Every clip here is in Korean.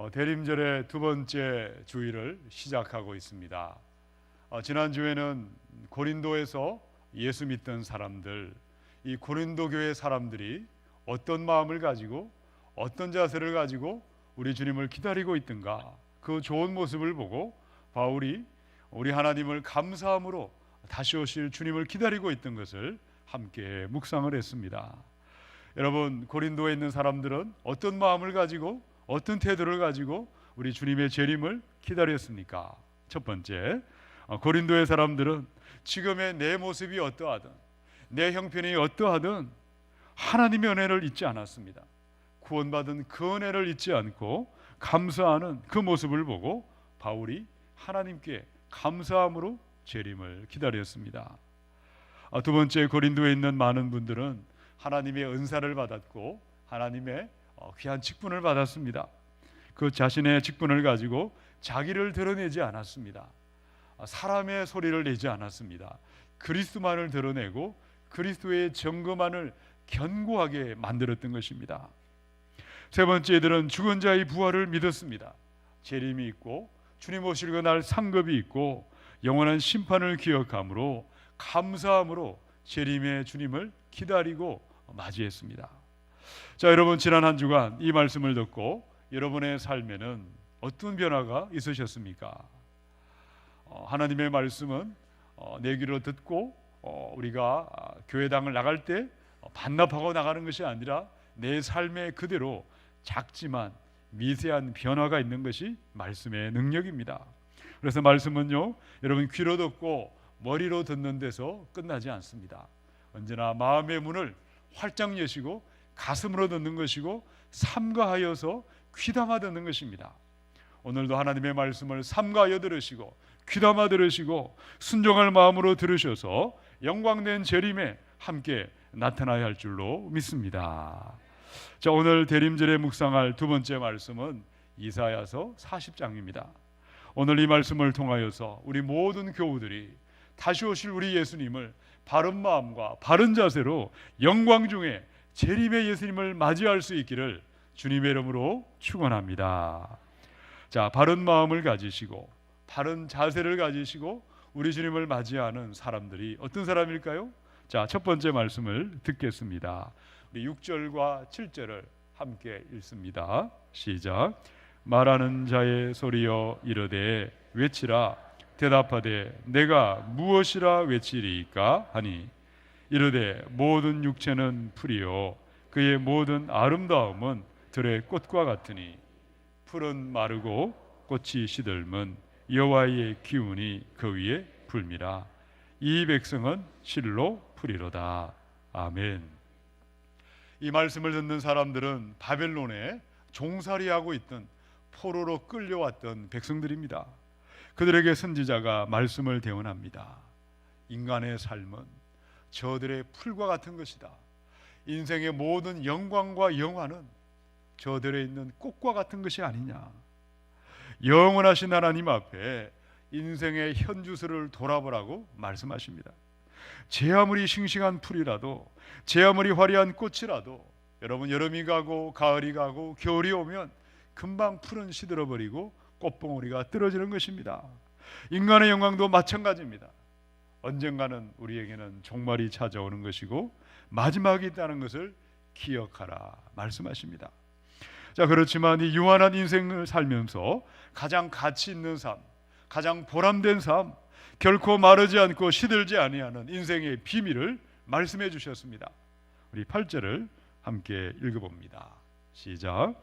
어, 대림절의 두 번째 주일을 시작하고 있습니다. 어, 지난 주에는 고린도에서 예수 믿던 사람들, 이 고린도 교회 사람들이 어떤 마음을 가지고 어떤 자세를 가지고 우리 주님을 기다리고 있던가 그 좋은 모습을 보고 바울이 우리 하나님을 감사함으로 다시 오실 주님을 기다리고 있던 것을 함께 묵상을 했습니다. 여러분 고린도에 있는 사람들은 어떤 마음을 가지고 어떤 태도를 가지고 우리 주님의 재림을 기다렸습니까? 첫 번째, 어, 고린도의 사람들은 지금의 내 모습이 어떠하든 내 형편이 어떠하든 하나님의 은혜를 잊지 않았습니다. 구원받은 그 은혜를 잊지 않고 감사하는 그 모습을 보고 바울이 하나님께 감사함으로 재림을 기다렸습니다. 아, 두 번째 고린도에 있는 많은 분들은 하나님의 은사를 받았고 하나님의 어, 귀한 직분을 받았습니다. 그 자신의 직분을 가지고 자기를 드러내지 않았습니다. 아, 사람의 소리를 내지 않았습니다. 그리스도만을 드러내고 그리스도의 증거만을 견고하게 만들었던 것입니다. 세 번째 들은 죽은 자의 부활을 믿었습니다. 재림이 있고 주님 오실 그날 상급이 있고 영원한 심판을 기억함으로 감사함으로 재림의 주님을 기다리고 맞이했습니다. 자, 여러분 지난 한 주간 이 말씀을 듣고 여러분의 삶에는 어떤 변화가 있으셨습니까? 어, 하나님의 말씀은 어, 내 귀로 듣고 어, 우리가 아, 교회당을 나갈 때 어, 반납하고 나가는 것이 아니라 내 삶에 그대로 작지만 미세한 변화가 있는 것이 말씀의 능력입니다. 그래서 말씀은요, 여러분 귀로 듣고 머리로 듣는 데서 끝나지 않습니다. 언제나 마음의 문을 활짝 여시고 가슴으로 듣는 것이고 삼가하여서 귀담아 듣는 것입니다. 오늘도 하나님의 말씀을 삼가하여 들으시고 귀담아 들으시고 순종할 마음으로 들으셔서 영광된 재림에 함께 나타나야 할 줄로 믿습니다. 자, 오늘 대림절에 묵상할 두 번째 말씀은 이사야서 40장입니다. 오늘 이 말씀을 통하여서 우리 모든 교우들이 다시 오실 우리 예수님을 바른 마음과 바른 자세로 영광 중에 재림의 예수님을 맞이할 수 있기를 주님의 이름으로 축원합니다. 자, 바른 마음을 가지시고 바른 자세를 가지시고 우리 주님을 맞이하는 사람들이 어떤 사람일까요? 자, 첫 번째 말씀을 듣겠습니다. 우리 6절과 7절을 함께 읽습니다. 시작. 말하는 자의 소리여 이르되 외치라 대답하되 내가 무엇이라 외치리이까 하니 이르되 모든 육체는 풀이요 그의 모든 아름다움은 들의 꽃과 같으니 풀은 마르고 꽃이 시들면 여호와의 기운이 그 위에 불미라 이 백성은 실로 풀이로다 아멘 이 말씀을 듣는 사람들은 바벨론에 종살이하고 있던 포로로 끌려왔던 백성들입니다. 그들에게 선지자가 말씀을 대언합니다. 인간의 삶은 저들의 풀과 같은 것이다. 인생의 모든 영광과 영화는 저들에 있는 꽃과 같은 것이 아니냐. 영원하신 하나님 앞에 인생의 현주소를 돌아보라고 말씀하십니다. 제 아무리 싱싱한 풀이라도 제 아무리 화려한 꽃이라도 여러분 여름이 가고 가을이 가고 겨울이 오면 금방 풀은 시들어 버리고 꽃봉오리가 떨어지는 것입니다. 인간의 영광도 마찬가지입니다. 언젠가는 우리에게는 종말이 찾아오는 것이고 마지막이 있다는 것을 기억하라 말씀하십니다. 자 그렇지만 이 유한한 인생을 살면서 가장 가치 있는 삶, 가장 보람된 삶, 결코 마르지 않고 시들지 아니하는 인생의 비밀을 말씀해 주셨습니다. 우리 8절을 함께 읽어봅니다. 시작.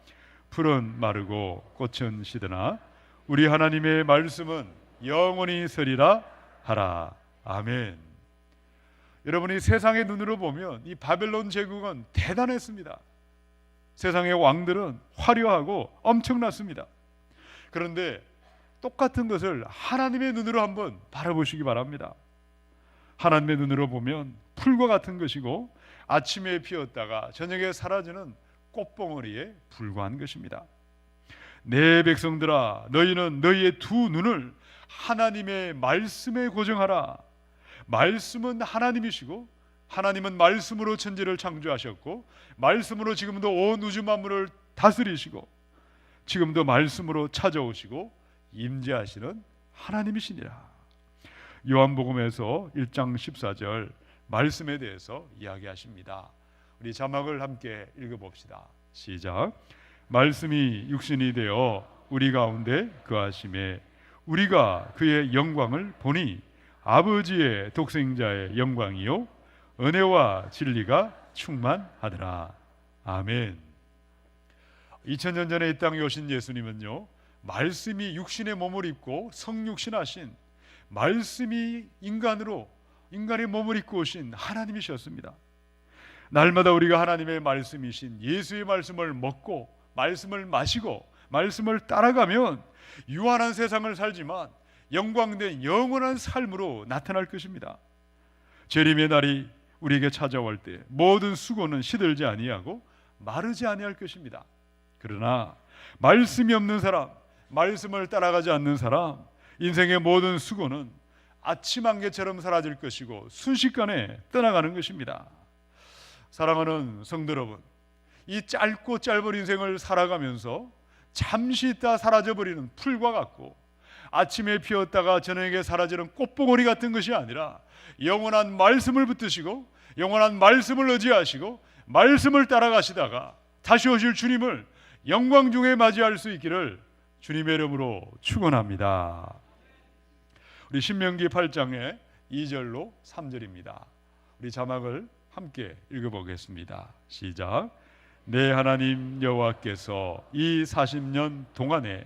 풀은 마르고 꽃은 시드나 우리 하나님의 말씀은 영원히 서리라 하라. 아멘. 여러분이 세상의 눈으로 보면 이 바벨론 제국은 대단했습니다. 세상의 왕들은 화려하고 엄청났습니다. 그런데 똑같은 것을 하나님의 눈으로 한번 바라보시기 바랍니다. 하나님의 눈으로 보면 풀과 같은 것이고 아침에 피었다가 저녁에 사라지는 꽃봉오리에 불과한 것입니다. 내 백성들아 너희는 너희의 두 눈을 하나님의 말씀에 고정하라. 말씀은 하나님이시고 하나님은 말씀으로 천지를 창조하셨고 말씀으로 지금도 온 우주 만물을 다스리시고 지금도 말씀으로 찾아오시고 임재하시는 하나님이시니라. 요한복음에서 1장 14절 말씀에 대해서 이야기하십니다. 우리 자막을 함께 읽어 봅시다. 시작. 말씀이 육신이 되어 우리 가운데 거하심에 우리가 그의 영광을 보니 아버지의 독생자의 영광이요 은혜와 진리가 충만하더라. 아멘. 2000년 전에 이 땅에 오신 예수님은요. 말씀이 육신의 몸을 입고 성육신하신 말씀이 인간으로 인간의 몸을 입고 오신 하나님이셨습니다. 날마다 우리가 하나님의 말씀이신 예수의 말씀을 먹고 말씀을 마시고 말씀을 따라가면 유한한 세상을 살지만 영광된 영원한 삶으로 나타날 것입니다. 재림의 날이 우리에게 찾아올 때 모든 수고는 시들지 아니하고 마르지 아니할 것입니다. 그러나 말씀이 없는 사람, 말씀을 따라가지 않는 사람, 인생의 모든 수고는 아침 안개처럼 사라질 것이고 순식간에 떠나가는 것입니다. 사랑하는 성도 여러분, 이 짧고 짧은 인생을 살아가면서 잠시 있다 사라져 버리는 풀과 같고 아침에 피었다가 저녁에 사라지는 꽃봉오리 같은 것이 아니라 영원한 말씀을 붙드시고 영원한 말씀을 의지하시고 말씀을 따라가시다가 다시 오실 주님을 영광 중에 맞이할 수 있기를 주님의 이름으로 축원합니다. 우리 신명기 8장의 2절로 3절입니다. 우리 자막을 함께 읽어보겠습니다. 시작. 내 하나님 여호와께서 이 40년 동안에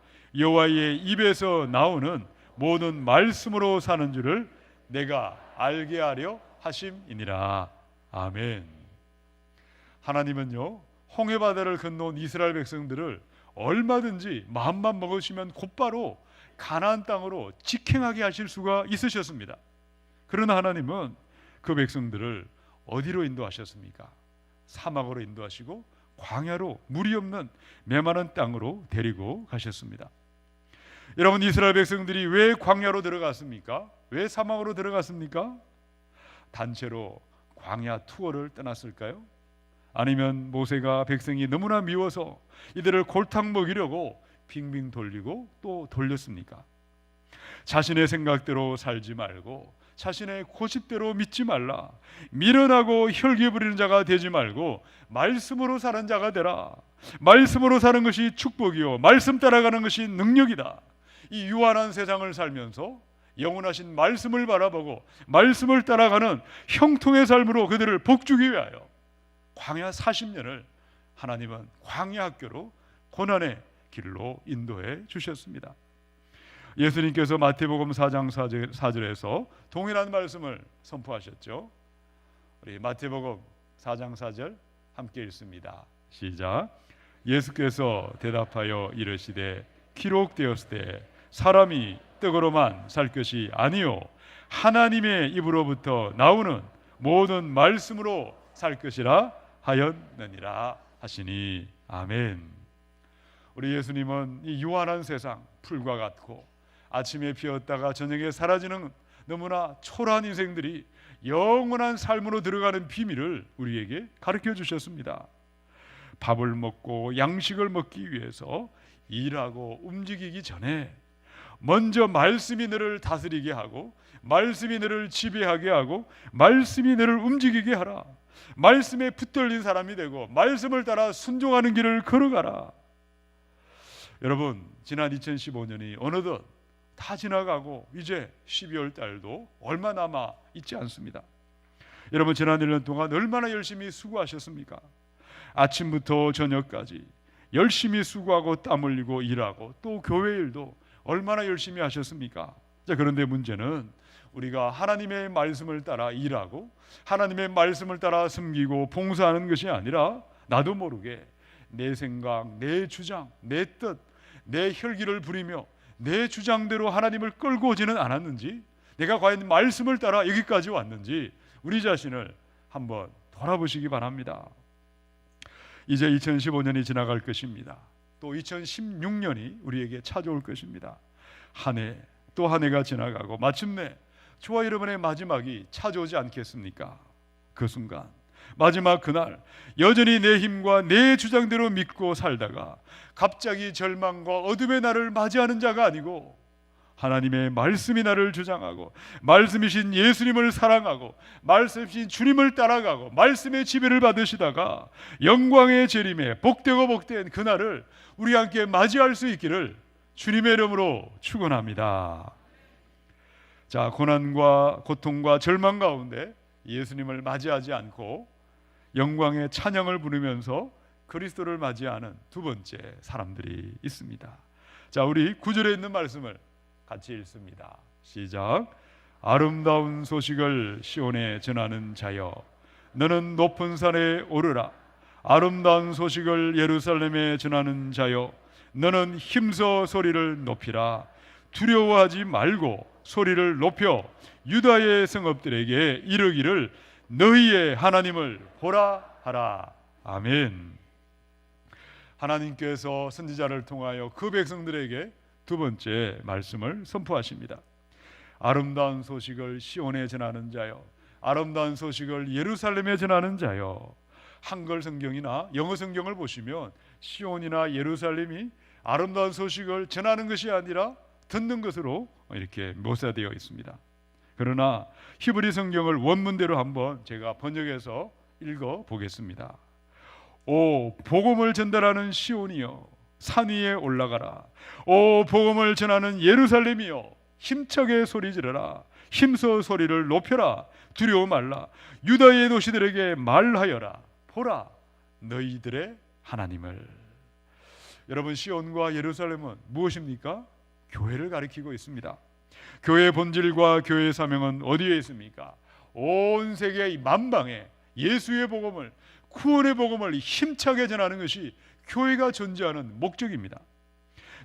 여호와의 입에서 나오는 모든 말씀으로 사는 줄을 내가 알게 하려 하심이니라. 아멘. 하나님은요 홍해 바다를 건너온 이스라엘 백성들을 얼마든지 마음만 먹으시면 곧바로 가나안 땅으로 직행하게 하실 수가 있으셨습니다. 그러나 하나님은 그 백성들을 어디로 인도하셨습니까? 사막으로 인도하시고 광야로 물이 없는 메마른 땅으로 데리고 가셨습니다. 여러분 이스라엘 백성들이 왜 광야로 들어갔습니까? 왜 사막으로 들어갔습니까? 단체로 광야 투어를 떠났을까요? 아니면 모세가 백성이 너무나 미워서 이들을 골탕 먹이려고 빙빙 돌리고 또 돌렸습니까? 자신의 생각대로 살지 말고 자신의 고집대로 믿지 말라. 미련하고 혈기 부리는 자가 되지 말고 말씀으로 사는 자가 되라. 말씀으로 사는 것이 축복이요 말씀 따라가는 것이 능력이다. 이 유한한 세상을 살면서 영원하신 말씀을 바라보고 말씀을 따라가는 형통의 삶으로 그들을 복주기 위하여 광야 40년을 하나님은 광야 학교로 고난의 길로 인도해 주셨습니다. 예수님께서 마태복음 4장 4절에서 동일한 말씀을 선포하셨죠. 우리 마태복음 4장 4절 함께 읽습니다. 시작. 예수께서 대답하여 이르시되 기록되었을 때 사람이 떡으로만 살 것이 아니요 하나님의 입으로부터 나오는 모든 말씀으로 살 것이라 하였느니라 하시니 아멘. 우리 예수님은 이 유한한 세상 풀과 같고 아침에 피었다가 저녁에 사라지는 너무나 초라한 인생들이 영원한 삶으로 들어가는 비밀을 우리에게 가르쳐 주셨습니다. 밥을 먹고 양식을 먹기 위해서 일하고 움직이기 전에 먼저 말씀이 너를 다스리게 하고 말씀이 너를 지배하게 하고 말씀이 너를 움직이게 하라. 말씀에 붙들린 사람이 되고 말씀을 따라 순종하는 길을 걸어가라. 여러분 지난 2015년이 어느덧 다 지나가고 이제 12월 달도 얼마 남아 있지 않습니다. 여러분 지난 1년 동안 얼마나 열심히 수고하셨습니까? 아침부터 저녁까지 열심히 수고하고 땀 흘리고 일하고 또 교회 일도 얼마나 열심히 하셨습니까? 자, 그런데 문제는 우리가 하나님의 말씀을 따라 일하고 하나님의 말씀을 따라 숨기고 봉사하는 것이 아니라 나도 모르게 내 생각, 내 주장, 내 뜻, 내 혈기를 부리며 내 주장대로 하나님을 끌고 오지는 않았는지 내가 과연 말씀을 따라 여기까지 왔는지 우리 자신을 한번 돌아보시기 바랍니다. 이제 2015년이 지나갈 것입니다. 또 2016년이 우리에게 찾아올 것입니다. 한 해 또 한 해가 지나가고 마침내 저와 여러분의 마지막이 찾아오지 않겠습니까? 그 순간 마지막 그날 여전히 내 힘과 내 주장대로 믿고 살다가 갑자기 절망과 어둠의 날을 맞이하는 자가 아니고 하나님의 말씀이 나를 주장하고 말씀이신 예수님을 사랑하고 말씀이신 주님을 따라가고 말씀의 지배를 받으시다가 영광의 재림에 복되고 복된 그날을 우리 함께 맞이할 수 있기를 주님의 이름으로 축원합니다. 자, 고난과 고통과 절망 가운데 예수님을 맞이하지 않고 영광의 찬양을 부르면서 그리스도를 맞이하는 두 번째 사람들이 있습니다. 자, 우리 구절에 있는 말씀을 같이 읽습니다. 시작. 아름다운 소식을 시온에 전하는 자여 너는 높은 산에 오르라 아름다운 소식을 예루살렘에 전하는 자여 너는 힘써 소리를 높이라 두려워하지 말고 소리를 높여 유다의 성읍들에게 이르기를 너희의 하나님을 보라 하라 아멘. 하나님께서 선지자를 통하여 그 백성들에게 두 번째 말씀을 선포하십니다. 아름다운 소식을 시온에 전하는 자여, 아름다운 소식을 예루살렘에 전하는 자여. 한글 성경이나 영어 성경을 보시면 시온이나 예루살렘이 아름다운 소식을 전하는 것이 아니라 듣는 것으로 이렇게 묘사되어 있습니다. 그러나 히브리 성경을 원문대로 한번 제가 번역해서 읽어 보겠습니다. 오 복음을 전달하는 시온이여 산 위에 올라가라 오 복음을 전하는 예루살렘이여 힘차게 소리 지르라 힘써 소리를 높여라 두려워 말라 유다의 도시들에게 말하여라 보라 너희들의 하나님을 여러분 시온과 예루살렘은 무엇입니까? 교회를 가리키고 있습니다. 교회의 본질과 교회의 사명은 어디에 있습니까? 온 세계의 만방에 예수의 복음을 구원의 복음을 힘차게 전하는 것이 교회가 존재하는 목적입니다.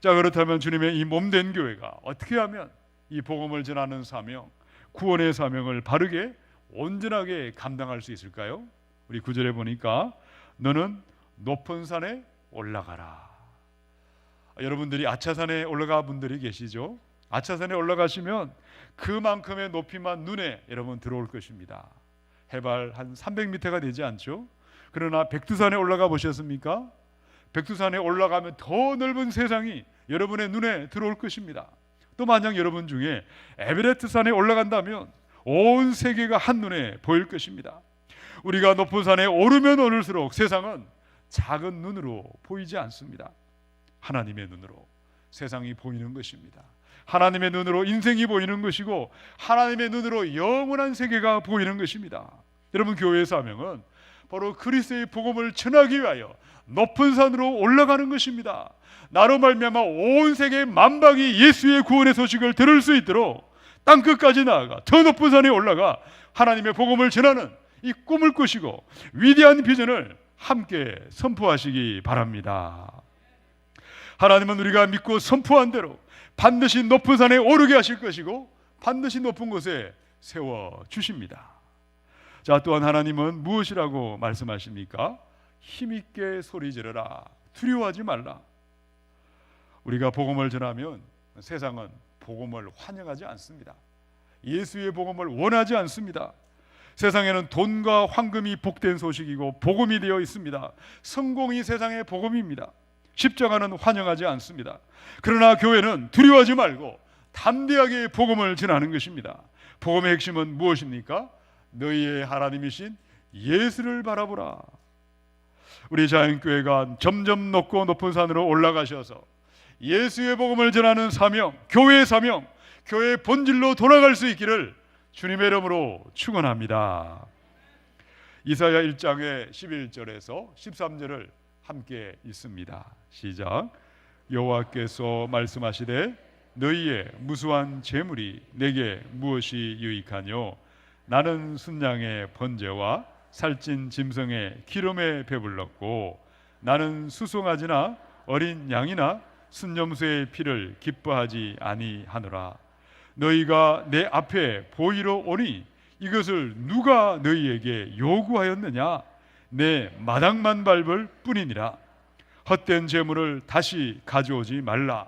자 그렇다면 주님의 이 몸된 교회가 어떻게 하면 이 복음을 전하는 사명, 구원의 사명을 바르게 온전하게 감당할 수 있을까요? 우리 구절에 보니까 너는 높은 산에 올라가라. 여러분들이 아차산에 올라가 분들이 계시죠? 아차산에 올라가시면 그만큼의 높이만 눈에 여러분 들어올 것입니다. 해발 한 300m가 되지 않죠? 그러나 백두산에 올라가 보셨습니까? 백두산에 올라가면 더 넓은 세상이 여러분의 눈에 들어올 것입니다. 또 만약 여러분 중에 에베레스트 산에 올라간다면 온 세계가 한눈에 보일 것입니다. 우리가 높은 산에 오르면 오를수록 세상은 작은 눈으로 보이지 않습니다. 하나님의 눈으로 세상이 보이는 것입니다. 하나님의 눈으로 인생이 보이는 것이고 하나님의 눈으로 영원한 세계가 보이는 것입니다. 여러분 교회의 사명은 바로 그리스도의 복음을 전하기 위하여 높은 산으로 올라가는 것입니다. 나로 말미암아 온 세계 만방이 예수의 구원의 소식을 들을 수 있도록 땅 끝까지 나아가 더 높은 산에 올라가 하나님의 복음을 전하는 이 꿈을 꾸시고 위대한 비전을 함께 선포하시기 바랍니다. 하나님은 우리가 믿고 선포한 대로 반드시 높은 산에 오르게 하실 것이고 반드시 높은 곳에 세워 주십니다. 자, 또한 하나님은 무엇이라고 말씀하십니까? 힘있게 소리 지르라. 두려워하지 말라. 우리가 복음을 전하면 세상은 복음을 환영하지 않습니다. 예수의 복음을 원하지 않습니다. 세상에는 돈과 황금이 복된 소식이고 복음이 되어 있습니다. 성공이 세상의 복음입니다. 십자가는 환영하지 않습니다. 그러나 교회는 두려워하지 말고 담대하게 복음을 전하는 것입니다. 복음의 핵심은 무엇입니까? 너희의 하나님이신 예수를 바라보라. 우리 자연교회가 점점 높고 높은 산으로 올라가셔서 예수의 복음을 전하는 사명, 교회의 사명, 교회의 본질로 돌아갈 수 있기를 주님의 이름으로 축원합니다. 이사야 1장의 11절에서 13절을 함께 읽습니다. 시작. 여호와께서 말씀하시되 너희의 무수한 재물이 내게 무엇이 유익하뇨? 나는 순양의 번제와 살찐 짐승의 기름에 배불렀고 나는 수송아지나 어린 양이나 순념수의 피를 기뻐하지 아니하노라. 너희가 내 앞에 보이러 오니 이것을 누가 너희에게 요구하였느냐? 내 마당만 밟을 뿐이니라. 헛된 재물을 다시 가져오지 말라.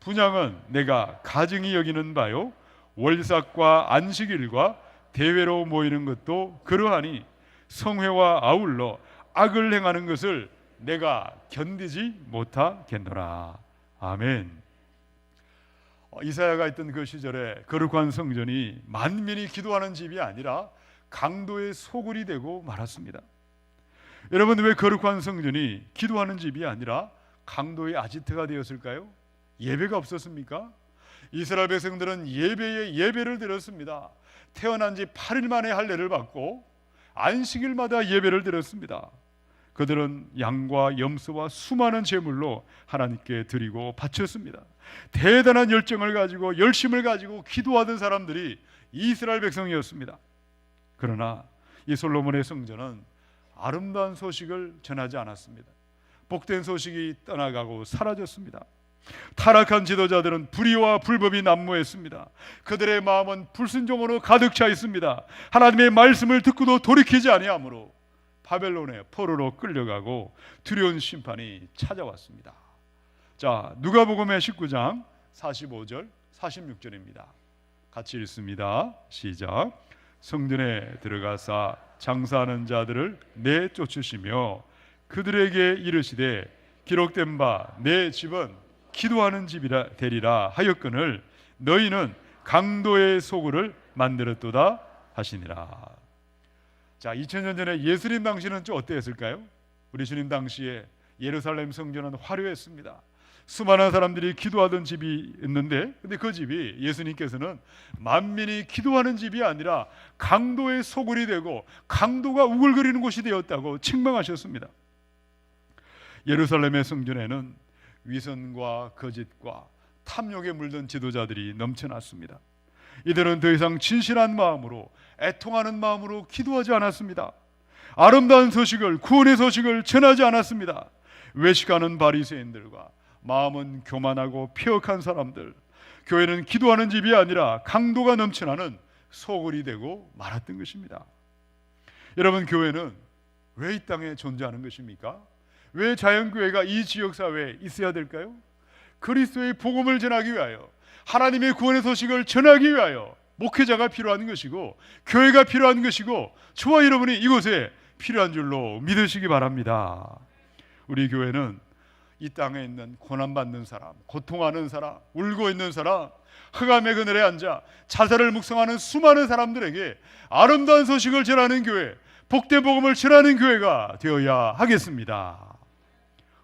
분양은 내가 가증히 여기는 바요 월삭과 안식일과 대회로 모이는 것도 그러하니 성회와 아울러 악을 행하는 것을 내가 견디지 못하겠노라 아멘 어, 이사야가 있던 그 시절에 거룩한 성전이 만민이 기도하는 집이 아니라 강도의 소굴이 되고 말았습니다. 여러분 왜 거룩한 성전이 기도하는 집이 아니라 강도의 아지트가 되었을까요? 예배가 없었습니까? 이스라엘 백성들은 예배에 예배를 드렸습니다. 태어난 지 8일 만에 할례를 받고 안식일마다 예배를 드렸습니다. 그들은 양과 염소와 수많은 제물로 하나님께 드리고 바쳤습니다. 대단한 열정을 가지고 열심을 가지고 기도하던 사람들이 이스라엘 백성이었습니다. 그러나 이 솔로몬의 성전은 아름다운 소식을 전하지 않았습니다. 복된 소식이 떠나가고 사라졌습니다. 타락한 지도자들은 불의와 불법이 난무했습니다. 그들의 마음은 불순종으로 가득 차 있습니다. 하나님의 말씀을 듣고도 돌이키지 아니하므로 바벨론의 포로로 끌려가고 두려운 심판이 찾아왔습니다. 자, 누가복음의 19장 45절 46절입니다. 같이 읽습니다. 시작. 성전에 들어가사 장사하는 자들을 내쫓으시며 그들에게 이르시되 기록된 바 내 집은 기도하는 집이라 되리라 하였거늘 너희는 강도의 소굴을 만들었도다 하시니라. 자, 2000년 전에 예수님 당시는 좀 어땠을까요? 우리 주님 당시에 예루살렘 성전은 화려했습니다. 수많은 사람들이 기도하던 집이 있는데 근데 그 집이 예수님께서는 만민이 기도하는 집이 아니라 강도의 소굴이 되고 강도가 우글거리는 곳이 되었다고 책망하셨습니다. 예루살렘의 성전에는 위선과 거짓과 탐욕에 물든 지도자들이 넘쳐났습니다. 이들은 더 이상 진실한 마음으로 애통하는 마음으로 기도하지 않았습니다. 아름다운 소식을 구원의 소식을 전하지 않았습니다. 외식하는 바리새인들과 마음은 교만하고 폐역한 사람들, 교회는 기도하는 집이 아니라 강도가 넘쳐나는 소굴이 되고 말았던 것입니다. 여러분 교회는 왜 이 땅에 존재하는 것입니까? 왜 자연교회가 이 지역 사회에 있어야 될까요? 그리스도의 복음을 전하기 위하여 하나님의 구원의 소식을 전하기 위하여 목회자가 필요한 것이고 교회가 필요한 것이고 저와 여러분이 이곳에 필요한 줄로 믿으시기 바랍니다. 우리 교회는 이 땅에 있는 고난받는 사람, 고통하는 사람, 울고 있는 사람, 흑암의 그늘에 앉아 자살을 묵상하는 수많은 사람들에게 아름다운 소식을 전하는 교회, 복된 복음을 전하는 교회가 되어야 하겠습니다.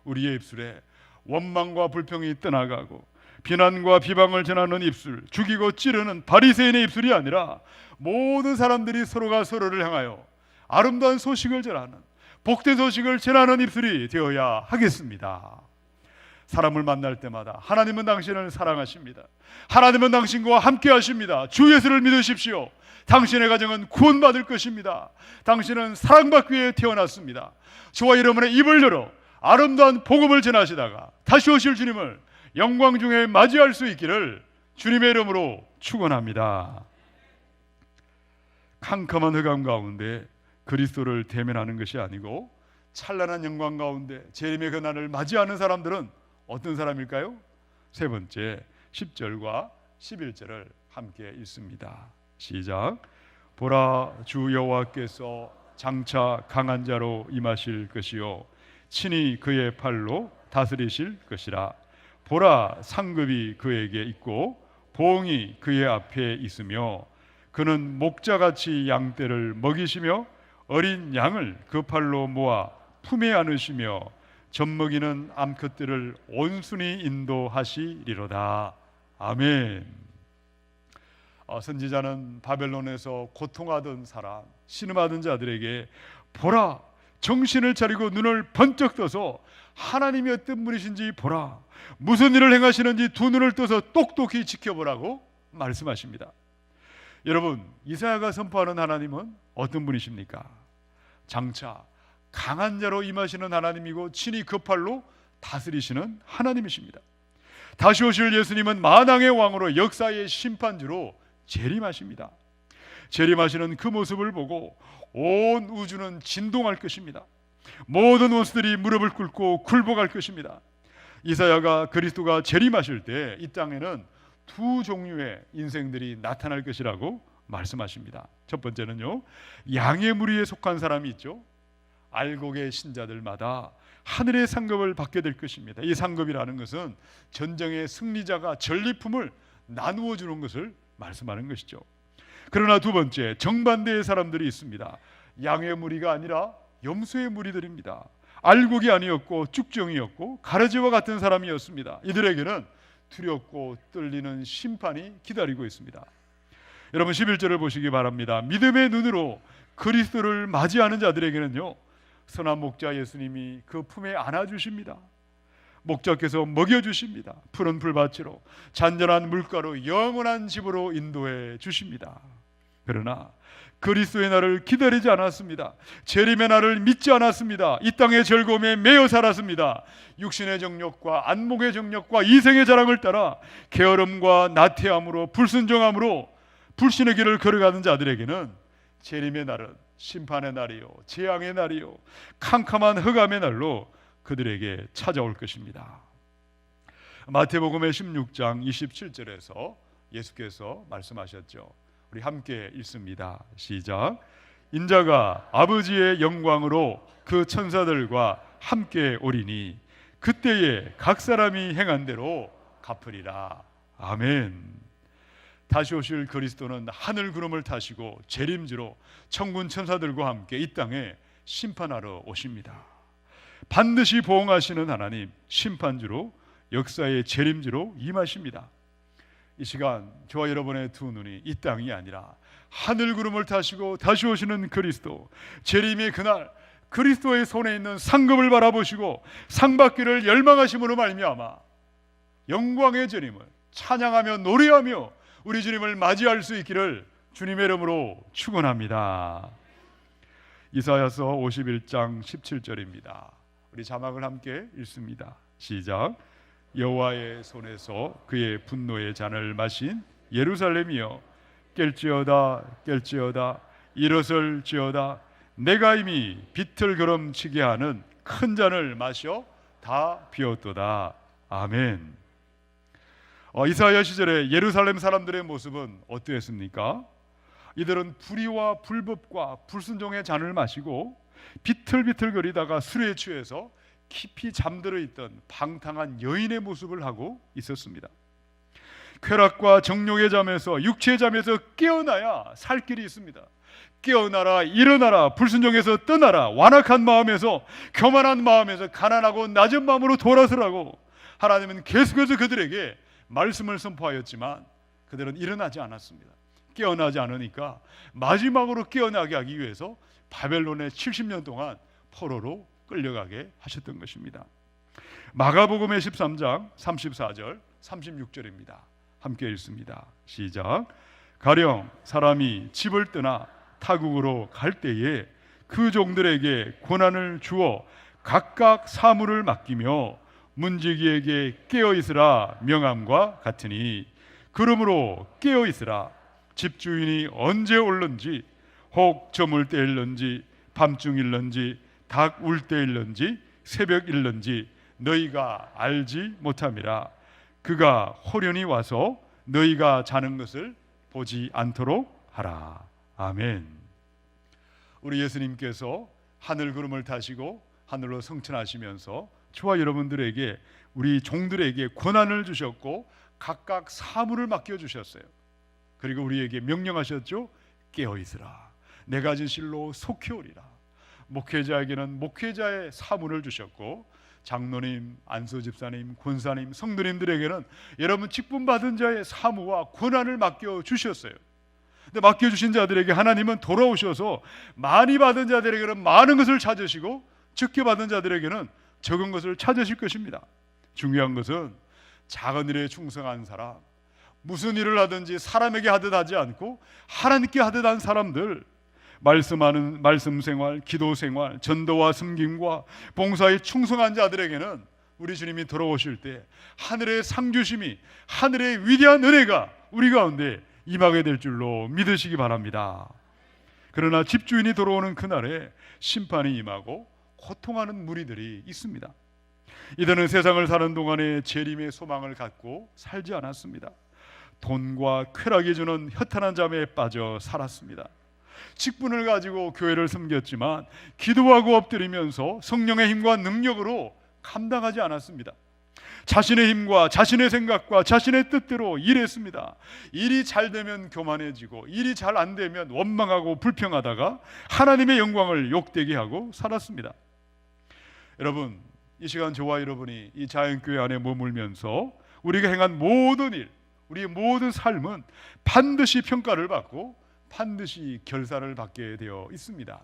우리의 입술에 원망과 불평이 떠나가고 비난과 비방을 전하는 입술, 죽이고 찌르는 바리새인의 입술이 아니라 모든 사람들이 서로가 서로를 향하여 아름다운 소식을 전하는 복된 소식을 전하는 입술이 되어야 하겠습니다. 사람을 만날 때마다 하나님은 당신을 사랑하십니다. 하나님은 당신과 함께 하십니다. 주 예수를 믿으십시오. 당신의 가정은 구원받을 것입니다. 당신은 사랑받기 위해 태어났습니다. 저와 여러분의 입을 열어 아름다운 복음을 전하시다가 다시 오실 주님을 영광 중에 맞이할 수 있기를 주님의 이름으로 축원합니다. 캄캄한 흑암 가운데 그리스도를 대면하는 것이 아니고 찬란한 영광 가운데 재림의 그날을 맞이하는 사람들은 어떤 사람일까요? 세 번째 10절과 11절을 함께 읽습니다. 시작. 보라 주 여호와께서 장차 강한 자로 임하실 것이요 친히 그의 팔로 다스리실 것이라. 보라 상급이 그에게 있고 보응이 그의 앞에 있으며 그는 목자같이 양떼를 먹이시며 어린 양을 그 팔로 모아 품에 안으시며 젖먹이는 암컷들을 온순히 인도하시리로다. 아멘. 어, 선지자는 바벨론에서 고통하던 사람, 신음하던 자들에게 보라 정신을 차리고 눈을 번쩍 떠서 하나님이 어떤 분이신지 보라. 무슨 일을 행하시는지 두 눈을 떠서 똑똑히 지켜보라고 말씀하십니다. 여러분, 이사야가 선포하는 하나님은 어떤 분이십니까? 장차 강한 자로 임하시는 하나님이고 친히 그 팔로 다스리시는 하나님이십니다. 다시 오실 예수님은 만왕의 왕으로 역사의 심판주로 재림하십니다. 재림하시는 그 모습을 보고 온 우주는 진동할 것입니다. 모든 원수들이 무릎을 꿇고 굴복할 것입니다. 이사야가 그리스도가 재림하실 때 이 땅에는 두 종류의 인생들이 나타날 것이라고 말씀하십니다. 첫 번째는요. 양의 무리에 속한 사람이 있죠. 알곡의 신자들마다 하늘의 상급을 받게 될 것입니다. 이 상급이라는 것은 전쟁의 승리자가 전리품을 나누어 주는 것을 말씀하는 것이죠. 그러나 두 번째 정반대의 사람들이 있습니다. 양의 무리가 아니라 염소의 무리들입니다. 알곡이 아니었고 쭉정이었고 가르지와 같은 사람이었습니다. 이들에게는 두렵고 떨리는 심판이 기다리고 있습니다. 여러분 11절을 보시기 바랍니다. 믿음의 눈으로 그리스도를 맞이하는 자들에게는요. 선한 목자 예수님이 그 품에 안아 주십니다. 목자께서 먹여 주십니다. 푸른 풀밭으로 잔잔한 물가로 영원한 집으로 인도해 주십니다. 그러나 그리스도의 날을 기다리지 않았습니다. 재림의 날을 믿지 않았습니다. 이 땅의 즐거움에 매여 살았습니다. 육신의 정욕과 안목의 정욕과 이생의 자랑을 따라 게으름과 나태함으로 불순종함으로 불신의 길을 걸어가는 자들에게는 재림의 날은 심판의 날이요 재앙의 날이요 캄캄한 흑암의 날로 그들에게 찾아올 것입니다. 마태복음의 16장 27절에서 예수께서 말씀하셨죠. 우리 함께 읽습니다. 시작. 인자가 아버지의 영광으로 그 천사들과 함께 오리니 그때에 각 사람이 행한 대로 갚으리라. 아멘. 다시 오실 그리스도는 하늘 구름을 타시고 재림지로 천군 천사들과 함께 이 땅에 심판하러 오십니다. 반드시 보응하시는 하나님 심판주로 역사의 재림지로 임하십니다. 이 시간 저와 여러분의 두 눈이 이 땅이 아니라 하늘 구름을 타시고 다시 오시는 그리스도 재림의 그날 그리스도의 손에 있는 상급을 바라보시고 상 받기를 열망하심으로 말미암아 영광의 재림을 찬양하며 노래하며 우리 주님을 맞이할 수 있기를 주님의 이름으로 축원합니다. 이사야서 51장 17절입니다. 우리 자막을 함께 읽습니다. 시작. 여호와의 손에서 그의 분노의 잔을 마신 예루살렘이여 깰지어다 깰지어다 일어설지어다 내가 이미 비틀거름 치게 하는 큰 잔을 마셔 다 비었도다 아멘. 어, 이사야 시절에 예루살렘 사람들의 모습은 어떠했습니까? 이들은 불의와 불법과 불순종의 잔을 마시고 비틀비틀거리다가 술에 취해서 깊이 잠들어 있던 방탕한 여인의 모습을 하고 있었습니다. 쾌락과 정욕의 잠에서 육체의 잠에서 깨어나야 살 길이 있습니다. 깨어나라 일어나라 불순종에서 떠나라 완악한 마음에서 교만한 마음에서 가난하고 낮은 마음으로 돌아서라고 하나님은 계속해서 그들에게 말씀을 선포하였지만 그들은 일어나지 않았습니다. 깨어나지 않으니까 마지막으로 깨어나게 하기 위해서 바벨론에 70년 동안 포로로 끌려가게 하셨던 것입니다. 마가복음의 13장 34절 36절입니다. 함께 읽습니다. 시작. 가령 사람이 집을 떠나 타국으로 갈 때에 그 종들에게 고난을 주어 각각 사물을 맡기며 문지기에게 깨어 있으라 명함과 같으니 그러므로 깨어 있으라 집주인이 언제 올는지 혹 저물 때일런지 밤중일런지 닭 울 때일런지 새벽일런지 너희가 알지 못함이라 그가 호련히 와서 너희가 자는 것을 보지 않도록 하라 아멘 우리 예수님께서 하늘 구름을 타시고 하늘로 성천하시면서 저와 여러분들에게 우리 종들에게 권한을 주셨고 각각 사물을 맡겨 주셨어요. 그리고 우리에게 명령하셨죠. 깨어 있으라. 내가 진 실로 속히 오리라. 목회자에게는 목회자의 사물을 주셨고 장로님, 안수 집사님, 권사님, 성도님들에게는 여러분 직분 받은 자의 사무와 권한을 맡겨 주셨어요. 근데 맡겨 주신 자들에게 하나님은 돌아오셔서 많이 받은 자들에게는 많은 것을 찾으시고 적게 받은 자들에게는 적은 것을 찾으실 것입니다. 중요한 것은 작은 일에 충성한 사람, 무슨 일을 하든지 사람에게 하듯 하지 않고 하나님께 하듯 한 사람들, 말씀하는 말씀 생활, 기도 생활, 전도와 섬김과 봉사에 충성한 자들에게는 우리 주님이 돌아오실 때 하늘의 상주심이 하늘의 위대한 은혜가 우리 가운데 임하게 될 줄로 믿으시기 바랍니다. 그러나 집주인이 돌아오는 그날에 심판이 임하고 고통하는 무리들이 있습니다. 이들은 세상을 사는 동안에 재림의 소망을 갖고 살지 않았습니다. 돈과 쾌락이 주는 허탄한 잠에 빠져 살았습니다. 직분을 가지고 교회를 섬겼지만 기도하고 엎드리면서 성령의 힘과 능력으로 감당하지 않았습니다. 자신의 힘과 자신의 생각과 자신의 뜻대로 일했습니다. 일이 잘 되면 교만해지고 일이 잘 안 되면 원망하고 불평하다가 하나님의 영광을 욕되게 하고 살았습니다. 여러분, 이 시간 저와 여러분이 이 자연교회 안에 머물면서 우리가 행한 모든 일, 우리 모든 삶은 반드시 평가를 받고 반드시 결사를 받게 되어 있습니다.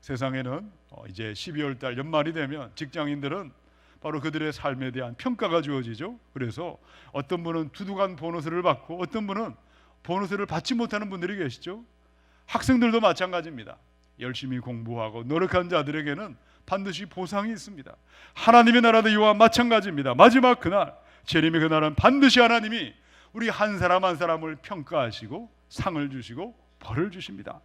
세상에는 어, 이제 12월 달 연말이 되면 직장인들은 바로 그들의 삶에 대한 평가가 주어지죠. 그래서 어떤 분은 두둑한 보너스를 받고 어떤 분은 보너스를 받지 못하는 분들이 계시죠. 학생들도 마찬가지입니다. 열심히 공부하고 노력한 자들에게는 반드시 보상이 있습니다. 하나님의 나라도 이와 마찬가지입니다. 마지막 그날 재림의 그날은 반드시 하나님이 우리 한 사람 한 사람을 평가하시고 상을 주시고 벌을 주십니다.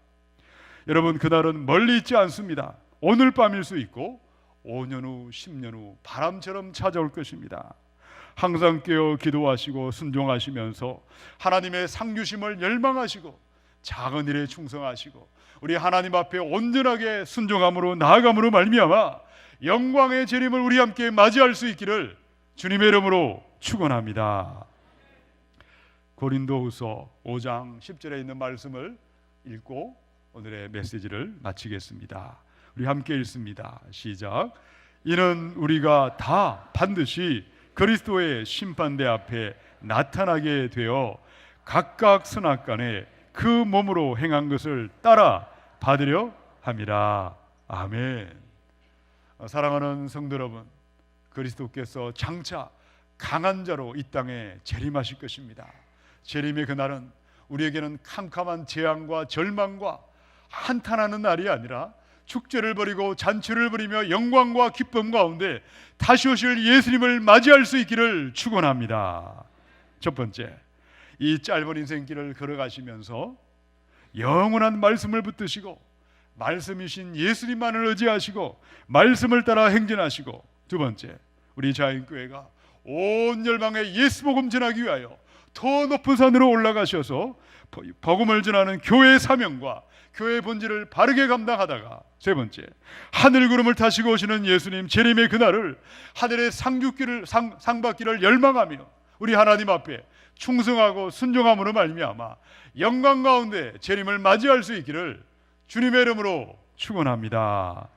여러분 그날은 멀리 있지 않습니다. 오늘 밤일 수 있고 5년 후, 10년 후 바람처럼 찾아올 것입니다. 항상 깨어 기도하시고 순종하시면서 하나님의 상주심을 열망하시고 작은 일에 충성하시고 우리 하나님 앞에 온전하게 순종함으로 나아감으로 말미암아 영광의 재림을 우리 함께 맞이할 수 있기를 주님의 이름으로 축원합니다. 고린도후서 5장 10절에 있는 말씀을 읽고 오늘의 메시지를 마치겠습니다. 우리 함께 읽습니다. 시작. 이는 우리가 다 반드시 그리스도의 심판대 앞에 나타나게 되어 각각 선악간에 그 몸으로 행한 것을 따라 받으려 함이라. 아멘. 사랑하는 성도 여러분, 그리스도께서 장차 강한 자로 이 땅에 재림하실 것입니다. 재림의 그날은 우리에게는 캄캄한 재앙과 절망과 한탄하는 날이 아니라 축제를 벌이고 잔치를 벌이며 영광과 기쁨 가운데 다시 오실 예수님을 맞이할 수 있기를 축원합니다. 첫 번째, 이 짧은 인생길을 걸어가시면서 영원한 말씀을 붙드시고 말씀이신 예수님만을 의지하시고 말씀을 따라 행진하시고 두 번째, 우리 자연교회가 온 열방에 예수 복음 전하기 위하여 더 높은 산으로 올라가셔서 복음을 전하는 교회의 사명과 교회의 본질을 바르게 감당하다가 세 번째 하늘 구름을 타시고 오시는 예수님 재림의 그날을 하늘의 상주길을 상, 상받기를 열망하며 우리 하나님 앞에 충성하고 순종함으로 말미암아 영광 가운데 재림을 맞이할 수 있기를 주님의 이름으로 축원합니다.